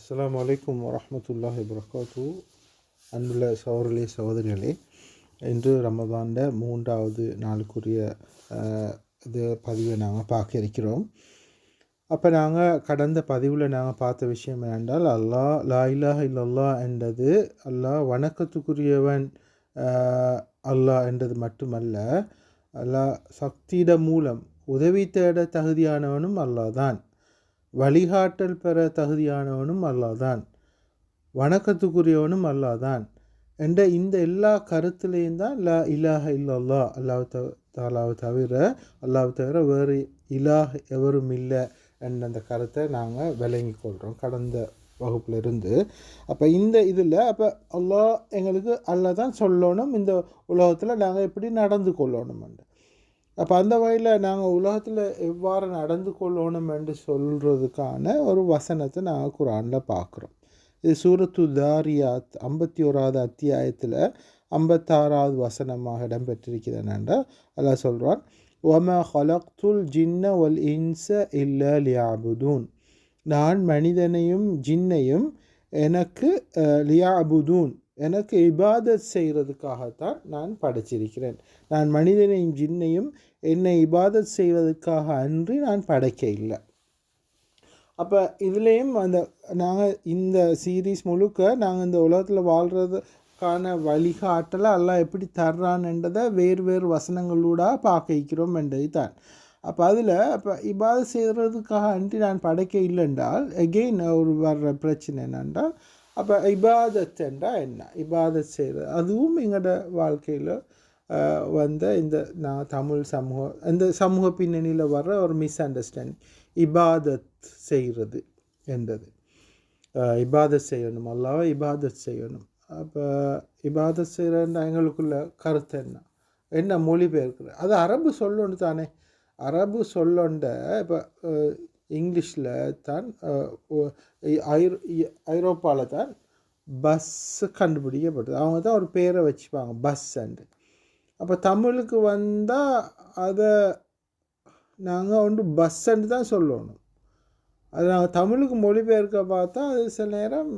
அஸ்லாம் வலைக்கம் வரஹ்மத்துல்லாஹி வரகாத்து அன்புள்ள சகோதரர்களே சகோதரிகளே இன்று ரமதாண்ட மூன்றாவது நாளுக்குரிய இது பதிவை நாங்கள் பார்க்க இருக்கிறோம். அப்போ நாங்கள் கடந்த பதிவில் நாங்கள் பார்த்த விஷயம் என்றால் அல்லாஹ் லா இல்லல்லா என்றது அல்லாஹ் வணக்கத்துக்குரியவன் அல்லாஹ் என்றது மட்டுமல்ல அல்லாஹ் சக்தியிட மூலம் உதவி தேட தகுதியானவனும் அல்லாஹ் தான். வழிகாட்டல் பெற தகுதியானவனும் அல்லாதான். வணக்கத்துக்குரியவனும் அல்லாதான். என்ற இந்த எல்லா கருத்துலேயும் தான் லா இலாஹ இல்லல்லா அல்லாஹ் த தாலாவை தவிர அல்லாவை தவிர வேறு இலாஹ் எவரும் இல்லை என்ற அந்த கருத்தை நாங்கள் விளங்கி கொள்கிறோம் கடந்த வகுப்பில் இருந்து அப்போ இந்த இதில் அப்போ அல்லா எங்களுக்கு அல்லாஹ் தான் சொல்லணும். இந்த உலகத்தில் நாங்கள் எப்படி நடந்து கொள்ளணும்னு அப்போ அந்த வகையில் நாங்கள் உலகத்தில் எவ்வாறு நடந்து கொள்ளணும் என்று சொல்கிறதுக்கான ஒரு வசனத்தை நாங்கள் குரானில் பார்க்குறோம் இது சூரத்து தாரியாத் ஐம்பத்தி ஓராவது அத்தியாயத்தில் ஐம்பத்தாறாவது வசனமாக இடம்பெற்றிருக்கிறது என்னென்றால் சொல்கிறான் ஒம ஹலக்துல் ஜின்ன ஒல் இன்ச இல்ல லியாபுதூன். நான் மனிதனையும் ஜின்னையும் எனக்கு லியாபுதூன் எனக்கு இபாதத் செய்கிறதுக்காகத்தான் நான் படைச்சிருக்கிறேன். நான் மனிதனையும் ஜின்னையும் என்னை இபாதத் செய்வதற்காக அன்றி நான் படைக்க இல்லை. அப்போ இதுலேயும் அந்த நாங்கள் இந்த சீரீஸ் முழுக்க நாங்கள் இந்த உலகத்தில் வாழ்கிறதுக்கான வழிகாட்டலை எல்லாம் எப்படி தர்றான்ன்றதை வேறு வேறு வசனங்களூடாக பார்க்க வைக்கிறோம் என்றது தான் அப்போ அதில் அப்போ இபாத செய்கிறதுக்காக அன்றி நான் படைக்க இல்லைன்றால் எகெயின் ஒரு வர்ற பிரச்சனை என்னென்றால் அப்போ இபாதத் என்றால் என்ன இபாதத் செய்கிறது அதுவும் எங்களோட வாழ்க்கையில் வந்த இந்த நான் தமிழ் சமூகம் இந்த சமூக பின்னணியில் வர்ற ஒரு மிஸ் அண்டர்ஸ்டாண்டிங் இபாதத் செய்கிறது என்றது இபாதத் செய்யணும் அல்லாவ இபாதத் செய்யணும் அப்போ இபாதத் செய்கிறன்ற எங்களுக்குள்ள கருத்து என்ன என்ன மொழிபெயர்க்கிறது அது அரபு சொல்லொன்று தானே அரபு சொல்லொண்ட இப்போ இங்கிலீஷில் தான் ஐரோ- ஐரோப்பாவில் தான் பஸ்ஸு கண்டுபிடிக்கப்பட்டது. அவங்க தான் ஒரு பேரை வச்சுப்பாங்க பஸ் அண்டு அப்போ தமிழுக்கு வந்தால் அதை நாங்கள் வந்து பஸ்ஸுன்னு தான் சொல்லணும். அது நாங்கள் தமிழுக்கு மொழிபெயர்க்க பார்த்தா அது சில நேரம்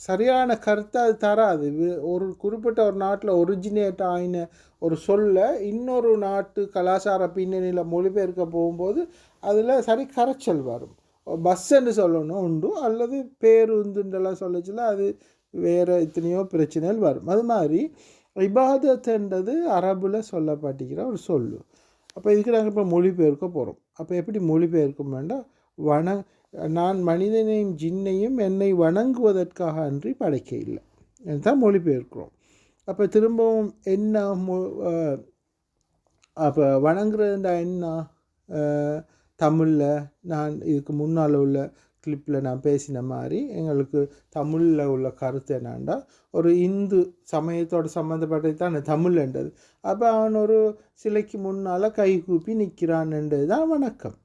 சரியான கருத்தை அது தராது. ஒரு குறிப்பிட்ட ஒரு நாட்டில் ஒரிஜினேட் ஆயின ஒரு சொல்ல இன்னொரு நாட்டு கலாச்சார பின்னணியில் மொழிபெயர்க்க போகும்போது அதில் சரி கரைச்சல் வரும். பஸ்ஸுன்னு சொல்லணும் உண்டு அல்லது பேருந்துன்றெல்லாம் சொல்லச்சுல அது வேறு எத்தனையோ பிரச்சனைகள் வரும். அது மாதிரி இபாதத்துன்றது அரபில் சொல்லப்பட்டிருக்கிற ஒரு சொல்லு. அப்போ இதுக்கு நாங்கள் இப்போ மொழிபெயர்க்க போகிறோம் அப்போ எப்படி மொழிபெயர்க்க வேண்டாம் வண நான் மனிதனையும் ஜின்னையும் என்னை வணங்குவதற்காக அன்றி படைக்க இல்லை. தான் மொழிபெயர்க்கிறோம். அப்போ திரும்பவும் என்ன மொ அப்போ வணங்குறதுண்டா என்ன? தமிழில் நான் இதுக்கு முன்னால் உள்ள கிளிப்பில் நான் பேசின மாதிரி எங்களுக்கு தமிழில் உள்ள கருத்து என்னன்னா ஒரு இந்து சமயத்தோட சம்மந்தப்பட்டது தான் தமிழ்ன்றது. அப்போ அவன் ஒரு சிலைக்கு முன்னால் கை கூப்பி நிற்கிறான்ன்றது தான் வணக்கம்.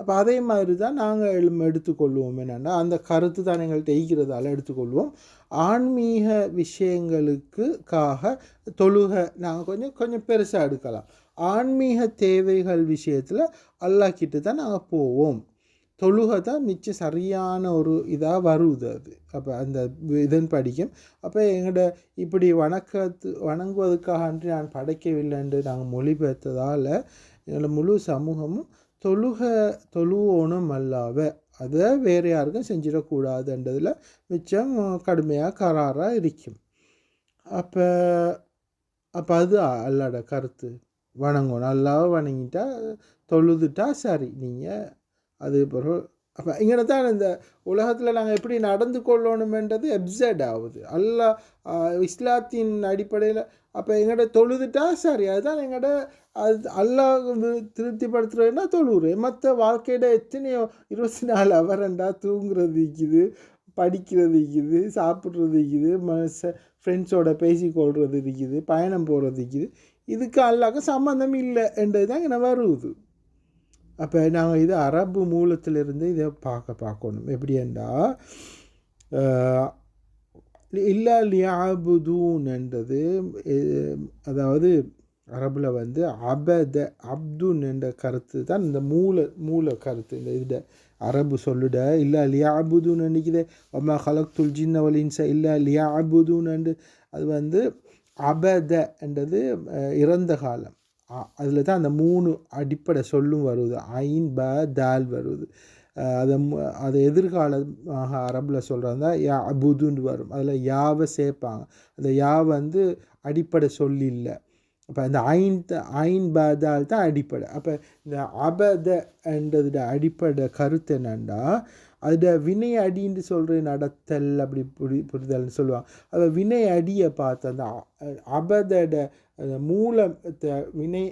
அப்போ அதே மாதிரி தான் நாங்கள் எழும் எடுத்துக்கொள்வோம் என்னென்னா அந்த கருத்து தான் எங்கள்கிட்ட ஈக்கிறதால எடுத்துக்கொள்வோம். ஆன்மீக விஷயங்களுக்குக்காக தொழுகை நாங்கள் கொஞ்சம் கொஞ்சம் பெருசாக எடுக்கலாம். ஆன்மீக தேவைகள் விஷயத்தில் அல்லாக்கிட்டு தான் நாங்கள் போவோம். தொழுகை தான் மிச்சம் சரியான ஒரு இதாக வருது அது. அப்போ அந்த இதன் படிக்கும். அப்போ எங்களோட இப்படி வணக்கத்து வணங்குவதற்காக அன்றி நான் படைக்கவில்லைன்று நாங்கள் மொழிபெயர்த்ததால் எங்களோட முழு சமூகமும் தொழுக தொழுவோனும் அல்லாவ அதை வேறு யாருக்கும் செஞ்சிடக்கூடாதுன்றதில் மிச்சம் கடுமையாக கராராக இருக்கும். அப்போ அப்போ அது அல்லாட கருத்து. வணங்கணும். அல்லாவை வணங்கிட்டா தொழுதுட்டா சரி. நீங்கள் அது பிறகு அப்போ இங்கே தான் இந்த உலகத்தில் நாங்கள் எப்படி நடந்து கொள்ளணுமென்றது எப்சட் ஆகுது. அல்லா இஸ்லாத்தின் அடிப்படையில் அப்போ எங்கள்ட தொழுதுட்டா சரி அதுதான் எங்கள்ட அது அல்லாஹ் திருப்திப்படுத்துறதுன்னா தொழுவுரு. மற்ற வாழ்க்கையில எத்தனையோ இருபத்தி நாலு அவரண்டா தூங்குறது இருக்குது படிக்கிறது இருக்குது சாப்பிட்றது இருக்குது ம ஃப்ரெண்ட்ஸோட பேசிக்கொள்வது இருக்குது பயணம் போகிறது இருக்குது. இதுக்கு அல்லாக்க சம்மந்தம் இல்லை என்றது தான் இங்கே வருது. அப்போ நாங்கள் இது அரபு மூலத்திலிருந்து இதை பார்க்க பார்க்கணும். எப்படின்னா இல்லா லியாபுதூன் என்றது அதாவது அரபில் வந்து அபத அப்துன் என்ற கருத்து தான் இந்த மூல மூல கருத்து. இந்த இதில் அரபு சொல்லுட இல்லை லியாபுதுன்னு நினைக்குது ஒம்மா ஹலக்துல் ஜின்ன வலின்ச இல்லை லியாபுதுன்னு அது வந்து அபத என்றது இறந்த காலம். அதில் தான் அந்த மூணு அடிப்படை சொல்லும் வருது. ஐன் ப தால் வருது. அதை அதை எதிர்காலமாக அரபில் சொல்கிறதா யா புதுன்னு வரும். அதில் யாவை சேர்ப்பாங்க. அந்த யா வந்து அடிப்படை சொல்லி இல்லை. அப்போ அந்த ஐன் த- ஐன் பதால் தான் அடிப்படை. அப்போ இந்த அபத அடிப்படை கருத்து என்னன்னா அதோட வினை அடின்னு சொல்கிற நடத்தல் அப்படி புரி புரிதல்னு சொல்லுவாங்க. அதை வினை அடியை பார்த்து அந்த அ- அபதோட அந்த வினை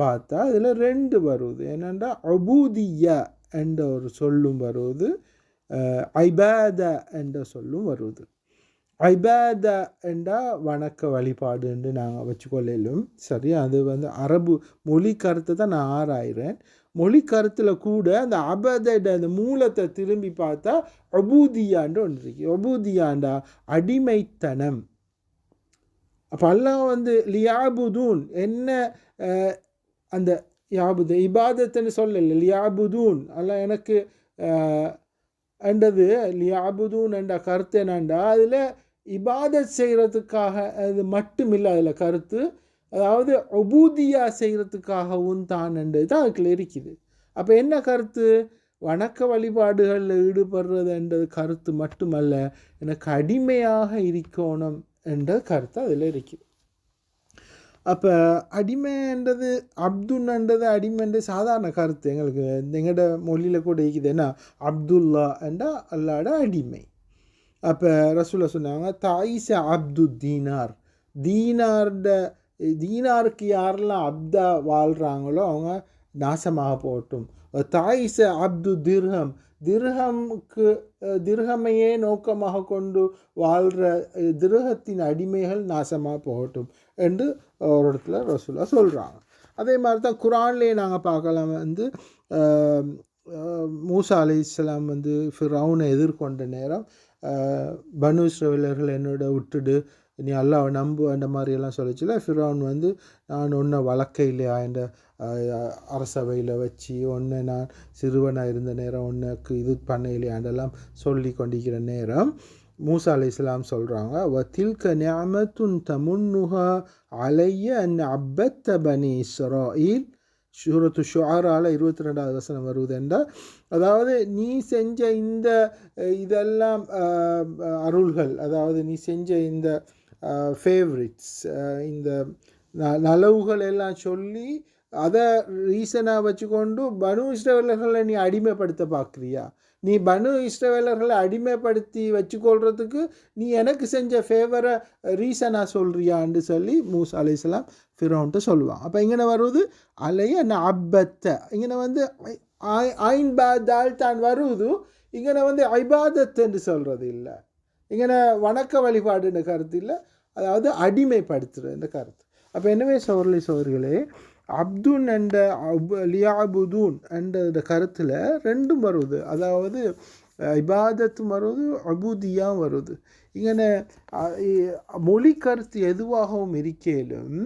பார்த்தா அதில் ரெண்டு வருது. என்னென்னா அபூதியா என்ற ஒரு சொல்லும் வருது ஐபேத ஐபாத என்ற சொல்லும் வருது. ஐபாத என்றால் வணக்க வழிபாடு என்று நாங்கள் வச்சுக்கொள்ளும் சரி அது வந்து அரபு மொழி கருத்தை தான் நான் ஆராயிறேன். மொழி கருத்தில் கூட அந்த அபதட அந்த மூலத்தை திரும்பி பார்த்தா அபூதியாண்டு ஒன்று இருக்கு. அபூதியாண்டா அடிமைத்தனம். அப்போ அல்லாஹ் வந்து லியாபுதூன் என்ன அந்த யாபுது இபாதத்துன்னு சொல்லல லியாபுதூன் அல்ல எனக்கு என்றது லியாபுதூன் என்ற கருத்து என்னண்டா அதில் இபாதத் செய்கிறதுக்காக அது மட்டும் இல்லை அதில் கருத்து அதாவது ஒபூதியா செய்கிறதுக்காகவும் தான் என்றது தான் அதுக்குள்ள இருக்குது. அப்போ என்ன கருத்து? வணக்க வழிபாடுகளில் ஈடுபடுறது என்றது கருத்து மட்டுமல்ல எனக்கு அடிமையாக இருக்கணும். என்ற கருத்து அதில் இருக்குது அப்போ அடிமைன்றது அப்துன்ன்றது அடிமைன்ற சாதாரண கருத்து எங்களுக்கு எங்களோட மொழியில் கூட இருக்குது. என்ன? அப்துல்லா என்றால் அல்லாட அடிமை. அப்போ ரசூலா சொன்னாங்க தாயிச அப்து தீனார். தீனார்ட தீனாருக்கு யாரெல்லாம் அப்தா வாழ்கிறாங்களோ அவங்க நாசமாக போகட்டும். தாயிச அப்து திர்ஹம் திருகம்க்கு திருகமையே நோக்கமாக கொண்டு வாழ்கிற திருகத்தின் அடிமைகள் நாசமாக போகட்டும் என்று ஒரு இடத்துல ரசூலா சொல்கிறாங்க அதே மாதிரி தான் குரான்லேயே நாங்கள் பார்க்கலாம் வந்து மூசா அலி இஸ்லாம் வந்து ஃபிரௌனை எதிர்கொண்ட நேரம் பனு இஸ்ரவேலர்கள் என்னோட விட்டுடு நீ அல்லாவை நம்பு அந்த மாதிரியெல்லாம் சொல்லிச்சுல. ஃபிரான் வந்து நான் ஒன்றை வழக்க இல்லையா என்ற அரசவையில் வச்சு ஒன்று நான் சிறுவனாக இருந்த நேரம் ஒன்றுக்கு இது பண்ண இல்லையாண்டெல்லாம் சொல்லி கொண்டிருக்கிற நேரம். மூசா அலி இஸ்லாம் சொல்கிறாங்க வ தில்க நியமத்துன் தமுன்னுஹா அலைய அன் அப்பத்த பனி இஸ்ராயில் சூரத்து ஷுஆரால் இருபத்தி ரெண்டாவது வசனம் வருவது என்றால் அதாவது நீ செஞ்ச இந்த இதெல்லாம் அருள்கள் அதாவது நீ செஞ்ச இந்த ஃபேவரிட்ஸ் இந்த ந- நலவுகள் எல்லாம் சொல்லி அதை ரீசனாக வச்சுக்கொண்டு பனு இஸ்ரவேலர்களை நீ அடிமைப்படுத்த பார்க்குறியா நீ பனு இஸ்ரவேலர்களை அடிமைப்படுத்தி வச்சுக்கொள்கிறதுக்கு நீ எனக்கு செஞ்ச ஃபேவரை ரீசனாக சொல்கிறியான்னு சொல்லி மூஸ் அலைசலாம் ஃபிரோன்ட்டு சொல்லுவான் அப்போ இங்கே வருவது அலைய நான் அப்பத்த இங்கே வந்து ஐன் பா தால் தான் வருவது இங்கே வந்து ஐபாதத்துன்னு சொல்கிறது இல்லை இங்கே வணக்க வழிபாடுன்னு கருத்து இல்லை அதாவது அடிமைப்படுத்துகிற கருத்து. அப்போ என்னவே சோர்லி சோர்களே அப்துன் என்ற அப் லியாபுதூன் என்ற கருத்தில் ரெண்டும் வருது. அதாவது அஹ், இபாதத்தும் வருது அபூதியாவும் வருது. இங்கே மொழி கருத்து எதுவாகவும் இருக்கேலும்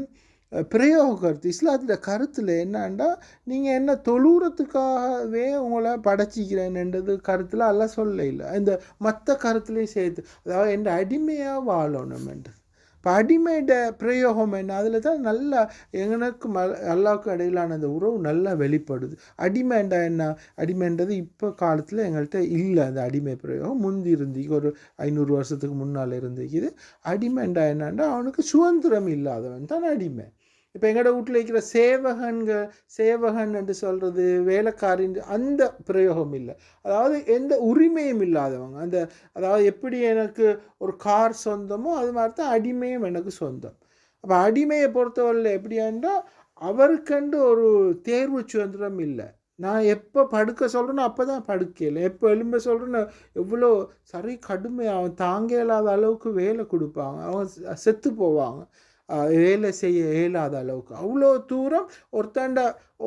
அஹ், பிரயோக கருத்து. இஸ்லாத்தில் கருத்தில் என்னன்னா நீங்கள் என்ன தொழுகிறதுக்காகவே உங்களை படைச்சிக்கிறேன்ன்றது கருத்தில் எல்லாம் சொல்ல இல்லை. இந்த மற்ற கருத்துலேயும் சேர்த்து அதாவது என் அடிமையாக வாழணுமென்றது. இப்போ அடிமையிட பிரயோகம் என்ன? அதில் தான் நல்லா எனக்கும் அல்- அல்லாவுக்கும் இடையிலான அந்த உறவு நல்லா வெளிப்படுது. அடிமைண்டா என்ன? அடிமைன்றது இப்போ காலத்தில் எங்கள்கிட்ட இல்லை அந்த அடிமை பிரயோகம். முந்தி இருந்து ஒரு ஐநூறு வருஷத்துக்கு முன்னால் இருந்துக்குது அடிமைண்டா என்னன்னா அவனுக்கு சுதந்திரம் இல்லாதவன் தான் அடிமை. இப்போ எங்களோட வீட்டில் இருக்கிற சேவகன்கள் சேவகன் என்று சொல்கிறது வேலைக்காரின் அந்த பிரயோகம் இல்லை. அதாவது எந்த உரிமையும் இல்லாதவங்க. அந்த அதாவது எப்படி எனக்கு ஒரு கார் சொந்தமோ அது மாதிரி தான் அடிமையும் எனக்கு சொந்தம். அப்போ அடிமையை பொறுத்தவரையில் எப்படியாண்டா அவருக்கென்று ஒரு தேர்வு சுதந்திரம் இல்லை. நான் எப்போ படுக்க சொல்கிறேனோ அப்போ தான் படுக்கல எப்போ எலும்ப சொல்கிறேன்னு எவ்வளோ சரி கடுமை அவன் தாங்க இல்லாத அளவுக்கு வேலை கொடுப்பாங்க. அவங்க செத்து போவாங்க. வேலை செய்ய இயலாத அளவுக்கு. அவ்வளோ தூரம் ஒருத்தண்ட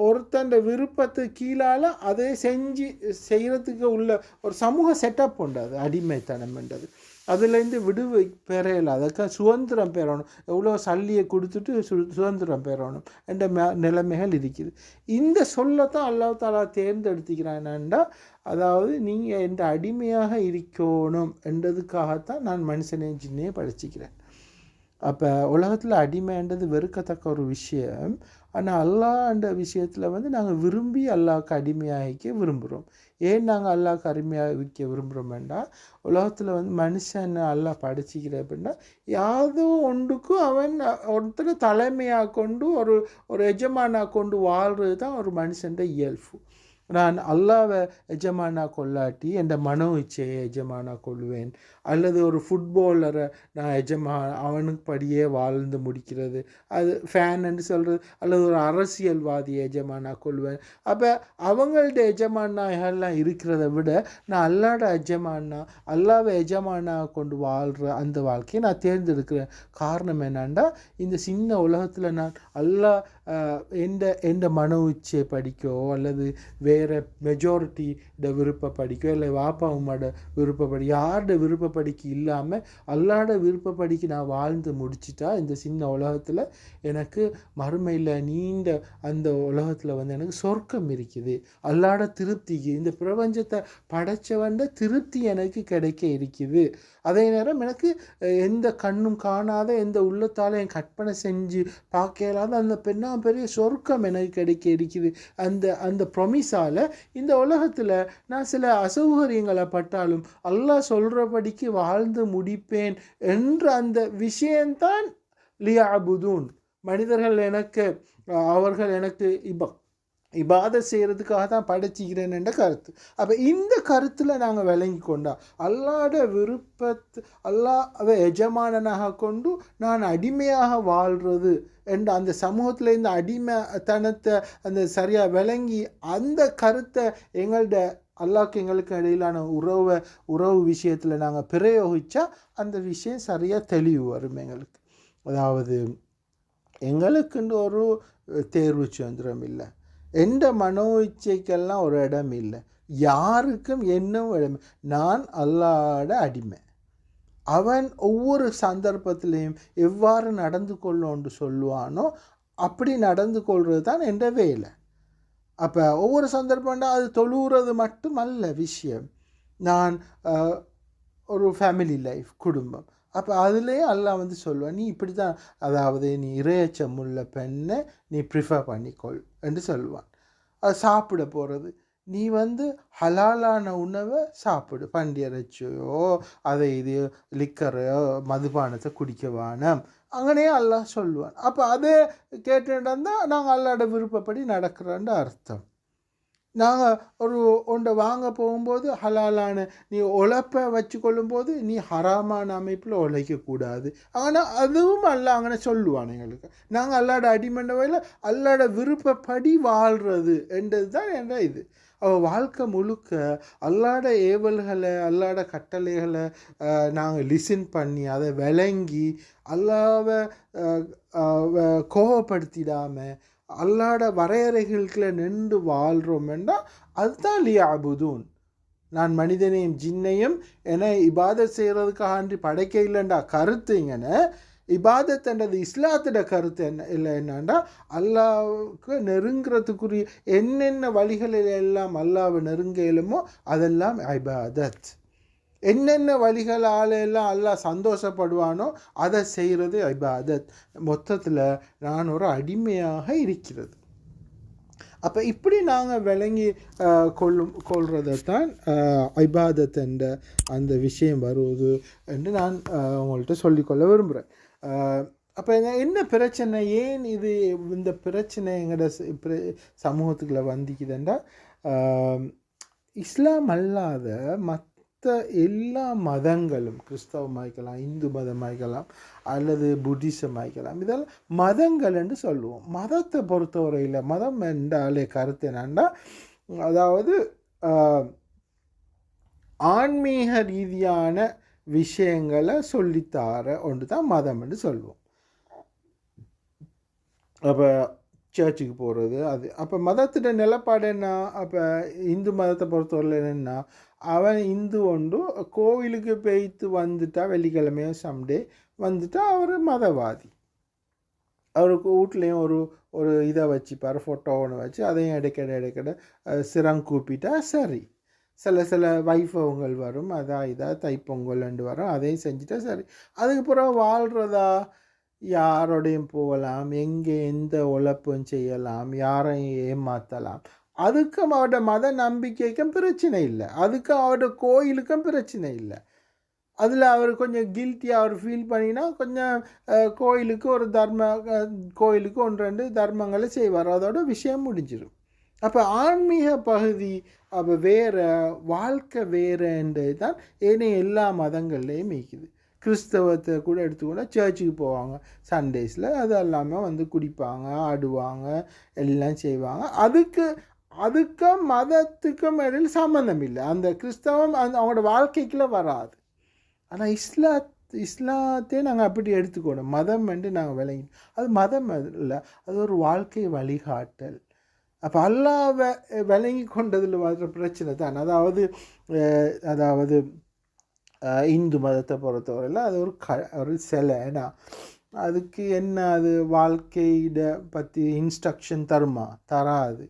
ஒருத்தண்ட விருப்பத்து கீழால் அதை செஞ்சு செய்கிறதுக்கு உள்ள ஒரு சமூக செட்டப் உண்டு அது அடிமைத்தனம்ன்றது அதுலேருந்து விடுவை பெறையில அதுக்கு சுதந்திரம் பெறணும். எவ்வளோ சல்லியை கொடுத்துட்டு சு சுதந்திரம் பெறணும் என்ற மே நிலைமைகள் இருக்குது. இந்த சொல்லத்தான் அல்லா தாலா தேர்ந்தெடுத்துக்கிறான்டா அதாவது நீங்கள் என்ற அடிமையாக இருக்கணும் என்றதுக்காகத்தான் நான் மனுஷனே ஜின்னையே படிச்சுக்கிறேன். அப்போ உலகத்தில் அடிமைன்றது வெறுக்கத்தக்க ஒரு விஷயம். ஆனால் அல்லான்ற விஷயத்தில் வந்து நாங்கள் விரும்பி அல்லாஹ்க்கு அடிமையாகிக்க விரும்புகிறோம் ஏன் நாங்கள் அல்லாஹ்க்கு அடிமையாகிக்க விரும்புகிறோம்டா உலகத்தில் வந்து மனுஷன் அல்லாஹ் படிச்சுக்கிற அப்படின்னா யாதோ ஒன்றுக்கும் அவன் ஒருத்தர் தலைமையாக கொண்டு ஒரு ஒரு எஜமானாக கொண்டு வாழ்கிறது தான் ஒரு மனுஷன்ற இயல்பு. நான் அல்லாவை எஜமானா கொள்ளாட்டி என் மனோ இச்சையை எஜமானா கொள்வேன். அல்லது ஒரு ஃபுட்பாலரை நான் எஜமா அவனுக்கு படியே வாழ்ந்து முடிக்கிறது. அது ஃபேன்னு சொல்கிறது அல்லது ஒரு அரசியல்வாதி எஜமானா கொள்வேன். அப்போ அவங்கள்ட்ட எஜமானாகலாம் இருக்கிறத விட நான் அல்லாட எஜமானா அல்லாவை எஜமானா கொண்டு வாழ்கிற அந்த வாழ்க்கையை நான் தேர்ந்தெடுக்கிறேன். காரணம் என்னன்னா இந்த சின்ன உலகத்தில் நான் அல்லா எந்த எந்த மன உச்சியை படிக்கோ அல்லது வே வேறு மெஜாரிட்டியோட விருப்பப்படிக்கோ இல்லை வாப்பா உமாட விருப்பப்படி யாரோட விருப்பப்படிக்கு இல்லாமல் அல்லாட விருப்பப்படிக்கு நான் வாழ்ந்து முடிச்சிட்டா இந்த சின்ன உலகத்தில் எனக்கு மறுமையில் நீண்ட அந்த உலகத்தில் வந்து எனக்கு சொர்க்கம் இருக்குது. அல்லாட திருப்திக்கு இந்த பிரபஞ்சத்தை படைச்சவன் திருப்தி எனக்கு கிடைக்க இருக்குது. அதே நேரம் எனக்கு எந்த கண்ணும் காணாத எந்த உள்ளத்தால் என் கற்பனை செஞ்சு பார்க்க இயலாத அந்த பெண்ணா பெரிய சொர்க்கம் எனக்கு கிடைக்க இருக்குது. அந்த அந்த ப்ரொமிஸால் இந்த உலகத்தில் நான் சில அசௌகரியங்களை பட்டாலும் அல்லாஹ் சொல்கிறபடிக்கு வாழ்ந்து முடிப்பேன் என்ற அந்த விஷயந்தான் லியாபுதூன். மனிதர்கள் எனக்கு அவர்கள் எனக்கு இப்போ இபாதை செய்கிறதுக்காக தான் படைச்சிக்கிறேன் என்ற கருத்து. அப்போ இந்த கருத்தில் நாங்கள் விளங்கி கொண்டா அல்லாட விருப்பத்து அல்லாவை எஜமானனாக கொண்டு நான் அடிமையாக வாழ்கிறது என்ற அந்த சமூகத்தில் இந்த அடிமைத்தனத்தை அந்த சரியாக விளங்கி அந்த கருத்தை எங்கள்ட அல்லாக்கு எங்களுக்கு இடையிலான உறவை உறவு விஷயத்தில் நாங்கள் பிரயோகித்தா அந்த விஷயம் சரியாக தெளிவு வரும் எங்களுக்கு. அதாவது எங்களுக்குன்னு ஒரு தேர்வு சுதந்திரம் இல்லை. எந்த மனோ இச்சைக்கெல்லாம் ஒரு இடம் இல்லை. யாருக்கும் என்னும் இடம். நான் அல்லாட அடிமை. அவன் ஒவ்வொரு சந்தர்ப்பத்திலையும் எவ்வாறு நடந்து கொள்ளோன்னு சொல்லுவானோ அப்படி நடந்து கொள்வது தான் என்ற வேலை. அப்போ ஒவ்வொரு சந்தர்ப்பம்னா அது தொழுகிறது மட்டுமல்ல விஷயம். நான் ஒரு ஃபேமிலி லைஃப் குடும்பம். அப்போ அதுலேயே எல்லாம் வந்து சொல்லுவான் நீ இப்படி தான் அதாவது நீ இறையச்சம் உள்ள பெண்ணை நீ ப்ரிஃபர் பண்ணிக்கொள் என்று சொல்லுவான். அது சாப்பிட போகிறது நீ வந்து ஹலாலான உணவை சாப்பிடு பண்டி இறைச்சியோ அதை இது லிக்கரையோ மதுபானத்தை குடிக்க வேணாம் அங்கனே அல்லாஹ் சொல்லுவான். அப்போ அதை கேட்டுட்டு நாங்கள் அல்லாட விருப்பப்படி நடக்கிறோன்ற அர்த்தம். நாங்கள் ஒரு ஒன்றை வாங்க போகும்போது ஹலாலான நீ உழைப்பை வச்சு கொள்ளும்போது நீ ஹராமான அமைப்பில் உழைக்கக்கூடாது ஆனால் அதுவும் அல்ல அங்கே சொல்லுவான் எங்களுக்கு. நாங்கள் அல்லாட அடிமண்ட வகையில் அல்லாட விருப்பப்படி வாழ்கிறது என்றது தான் என்ற இது. அவள் வாழ்க்கை முழுக்க அல்லாட ஏவல்களை அல்லாட கட்டளைகளை நாங்கள் லிசன் பண்ணி அதை விளங்கி அல்லாவை கோவப்படுத்திடாமல் அல்லாட வரையறைகளுக்குள்ள நின்று வாழ்கிறோம்னா அதுதான் லியா அபுதூன் நான் மனிதனையும் ஜின்னையும் என இபாதத் செய்கிறதுக்காக படைக்க இல்லைண்டா கருத்துங்கன்னு இபாதத் என்றது இஸ்லாத்தோட கருத்து என்ன இல்லை என்னன்னா அல்லாவுக்கு நெருங்கிறதுக்குரிய என்னென்ன வழிகளில் எல்லாம் அல்லாவை நெருங்க இயலுமோ அதெல்லாம் இபாதத். என்னென்ன வழிகளால் எல்லாம் அல்லாஹ் சந்தோஷப்படுவானோ அதை செய்கிறது இபாதத். மொத்தத்தில் நான் ஒரு அடிமையாக இருக்கிறது. அப்போ இப்படி நாங்கள் விளங்கி கொள்ளும் கொள்றதை தான் ஐபாதத் என்ற அந்த விஷயம் வருவது என்று நான் உங்கள்கிட்ட சொல்லிக்கொள்ள விரும்புகிறேன் அப்போ என்ன பிரச்சனை? ஏன் இது இந்த பிரச்சனை எங்களோட சமூகத்துக்குள்ள வந்திக்குதுண்டா? இஸ்லாம் அல்லாத மற்ற எல்லா மதங்களும் கிறிஸ்தவமாய்க்கலாம் இந்து மதமாய்க்கலாம் அல்லது புத்திசமாய்க்கலாம் இதெல்லாம் மதங்கள் என்று சொல்லுவோம். மதத்தை பொறுத்தவரையில் மதம் என்றாலே கருத்து என்னன்னா அதாவது ஆன்மீக ரீதியான விஷயங்களை சொல்லித்தார ஒன்று தான் மதம் என்று சொல்லுவோம் அப்போ சர்ச்சுக்கு போகிறது அது அப்போ மதத்திட நிலப்பாடு என்ன? அப்போ இந்து மதத்தை பொறுத்தவரையில் என்னென்னா அவன் இந்து ஒன்று கோவிலுக்கு பெய்த்து வந்துட்டா வெள்ளிக்கிழமையோ சம்டே வந்துட்டா அவர் மதவாதி. அவருக்கு வீட்லேயும் ஒரு ஒரு இதை வச்சுப்பார் ஃபோட்டோ ஒன்று வச்சு அதையும் இடைக்கடை இடைக்கடை சிரம் கூப்பிட்டா சரி. சில சில வைபவங்கள் வரும். அதான் இதாக தைப்பொங்கல் ரெண்டு வரும். அதையும் செஞ்சுட்டா சரி. அதுக்கப்புறம் வாழ்கிறதா யாரோடையும் போகலாம். எங்கே எந்த உழைப்பும் செய்யலாம். யாரையும் ஏமாற்றலாம் அதுக்கும் அவரோட மத நம்பிக்கைக்கும் பிரச்சனை இல்லை. அதுக்கும் அவரோட கோயிலுக்கும் பிரச்சனை இல்லை. அதில் அவர் கொஞ்சம் கில்ட்டியாக அவர் ஃபீல் பண்ணினா கொஞ்சம் கோயிலுக்கு ஒரு தர்ம கோயிலுக்கு ஒன்று ரெண்டு தர்மங்களை செய்வார். அதோட விஷயம் முடிஞ்சிடும் அப்போ ஆன்மீக பகுதி அப்போ வேறு வாழ்க்கை வேறுன்றது தான் ஏனைய எல்லா மதங்கள்லேயும் மீக்குது கிறிஸ்தவத்தை கூட எடுத்துக்கொண்டால் சர்ச்சுக்கு போவாங்க. சண்டேஸில் அது எல்லாமே வந்து குடிப்பாங்க ஆடுவாங்க எல்லாம் செய்வாங்க. அதுக்கு அதுக்கும் மதத்துக்கும் இடையில் சம்மந்தம் இல்லை. அந்த கிறிஸ்தவம் அந்த அவங்களோட வாழ்க்கைக்குள்ளே வராது. ஆனால் இஸ்லா இஸ்லாத்தையே நாங்கள் அப்படி எடுத்துக்கணும். மதம் என்று நாங்கள் விளங்கி அது மதம் இல்லை அது ஒரு வாழ்க்கை வழிகாட்டல். அப்போ அல்லாவை விளங்கி கொண்டதில் வர பிரச்சனை தான். அதாவது அதாவது இந்து மதத்தை பொறுத்தவரையில் அது ஒரு க ஒரு சிலை. ஏன்னா அதுக்கு என்ன அது வாழ்க்கையிட பற்றி இன்ஸ்ட்ரக்ஷன் தருமா? தராது.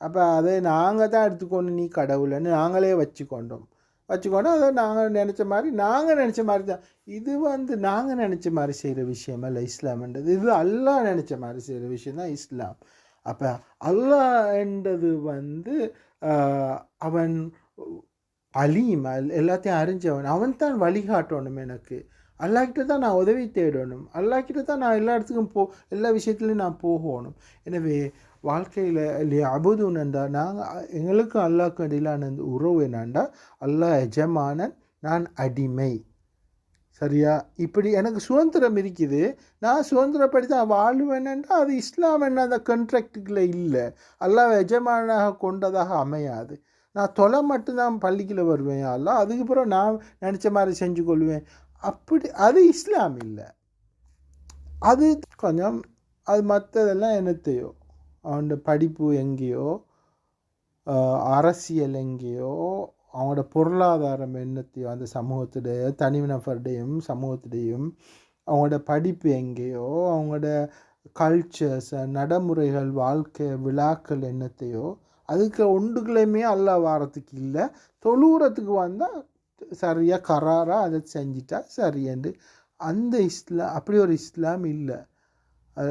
அப்போ அதை நாங்கள் தான் எடுத்துக்கொண்டு நீ கடவுள்னு நாங்களே வச்சுக்கொண்டோம். வச்சுக்கொண்டோம் அதை நாங்கள் நினச்ச மாதிரி நாங்கள் நினச்ச மாதிரி தான். இது வந்து நாங்கள் நினச்ச மாதிரி செய்கிற விஷயம் அல்ல இஸ்லாம்ன்றது. இது அல்லா நினச்ச மாதிரி செய்கிற விஷயம் தான் இஸ்லாம். அப்போ அல்லாஹ் என்றது வந்து அவன் அலீம் அல்- எல்லாத்தையும் அறிஞ்சவன். அவன் தான் வழிகாட்டணும் எனக்கு. அல்லாக்கிட்ட தான் நான் உதவி தேடணும். அல்லாக்கிட்ட தான் நான் எல்லா இடத்துக்கும் போ எல்லா விஷயத்துலையும் நான் போகணும். எனவே வாழ்க்கையில் இல்லையா அபுதுனண்டா நாங்கள் எங்களுக்கும் அல்லாஹ்க்கும் இடையிலான உறவு என்னண்டா அல்லாஹ் எஜமானன் நான் அடிமை. சரியா? இப்படி எனக்கு சுதந்திரம் இருக்குது. நான் சுதந்திரப்படி தான் வாழ்வேன்டா அது இஸ்லாம் என்ன அந்த கண்ட்ராக்டுக்குள்ள இல்லை. எல்லாம் எஜமானாக கொண்டதாக அமையாது. நான் தொலை மட்டும்தான் பள்ளிக்கில் வருவேன் அல்ல அதுக்கப்புறம் நான் நினச்ச மாதிரி செஞ்சு கொள்வேன். அப்படி அது இஸ்லாம் இல்லை. அது கொஞ்சம் அது மற்றதெல்லாம் என்னத்தையோ அவனோட படிப்பு எங்கேயோ அரசியல் எங்கேயோ அவங்களோட பொருளாதாரம் என்னத்தையும் அந்த சமூகத்துடைய தனி நபருடையும் சமூகத்துடையும் அவங்களோட படிப்பு எங்கேயோ அவங்களோட கல்ச்சர்ஸ் நடைமுறைகள் வாழ்க்கை விழாக்கள் என்னத்தையோ அதுக்கு ஒன்றுகளையுமே அல்ல வாரத்துக்கு இல்லை தொழுகிறத்துக்கு வந்தால் சரியாக கராராக அதை செஞ்சிட்டா சரியண்டு அந்த இஸ்லாம் அப்படி ஒரு இஸ்லாம் இல்லை.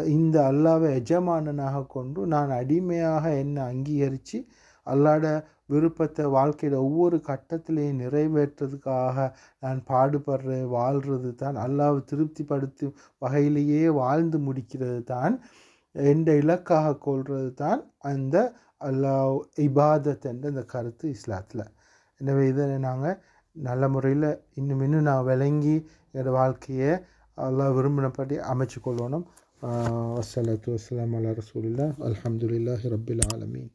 இந்த அல்லாவை எஜமானனாக கொண்டு நான் அடிமையாக என்னை அங்கீகரித்து அல்லாட விருப்பத்தை வாழ்க்கையில் ஒவ்வொரு கட்டத்திலையும் நிறைவேற்றுறதுக்காக நான் பாடுபடுற வாழ்கிறது தான் அல்லாவை திருப்திப்படுத்தும் வகையிலேயே வாழ்ந்து முடிக்கிறது தான் என்ற இலக்காக கொள்வது தான் அந்த அல்லா இபாதத் என்ற அந்த கருத்து இஸ்லாத்தில். எனவே இதை நாங்கள் நல்ல முறையில் இன்னும் இன்னும் நான் விளங்கி என்னோடய வாழ்க்கையை அல்லாஹ் விரும்பினபடி அமைச்சு கொள்ளணும். வசலாத்து வசலாம் அல்லா ரசூலில்லா அலமதுல்லாஹி ரபில் ஆலமீன்.